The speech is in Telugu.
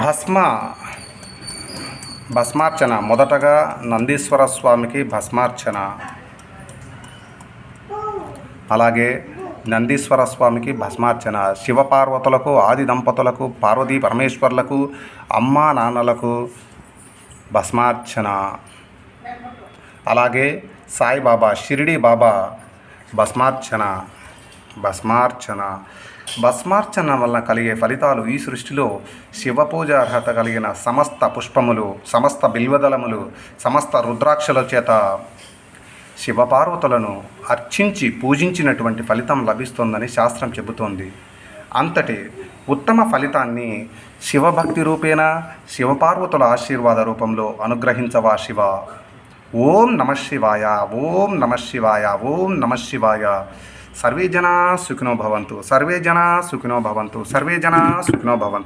భస్మ భస్మార్చన. మొదటగా నందీశ్వర స్వామికి భస్మార్చన. అలాగే నందీశ్వర స్వామికి భస్మార్చన. శివపార్వతులకు ఆది దంపతులకు పార్వతీ పరమేశ్వర్లకు అమ్మా నాన్నలకు భస్మార్చన. అలాగే సాయిబాబా షిరిడి బాబా భస్మార్చన. భస్మార్చన. భస్మార్చన వలన కలిగే ఫలితాలు ఈ సృష్టిలో శివ పూజ అర్హత కలిగిన సమస్త పుష్పములు సమస్త బిల్వదళములు సమస్త రుద్రాక్షల చేత శివపార్వతులను అర్చించి పూజించినటువంటి ఫలితం లభిస్తుందని శాస్త్రం చెబుతోంది. అంతటి ఉత్తమ ఫలితాన్ని శివభక్తి రూపేణ శివపార్వతుల ఆశీర్వాద రూపంలో అనుగ్రహించవా శివ? ఓం నమ శివాయ ఓం నమ శివాయ ఓం నమ శివాయ. సర్వే జనా సుఖినో భవంతు సర్వే జనా సుఖినో భవంతు సర్వే జనా సుఖినో భవంతు.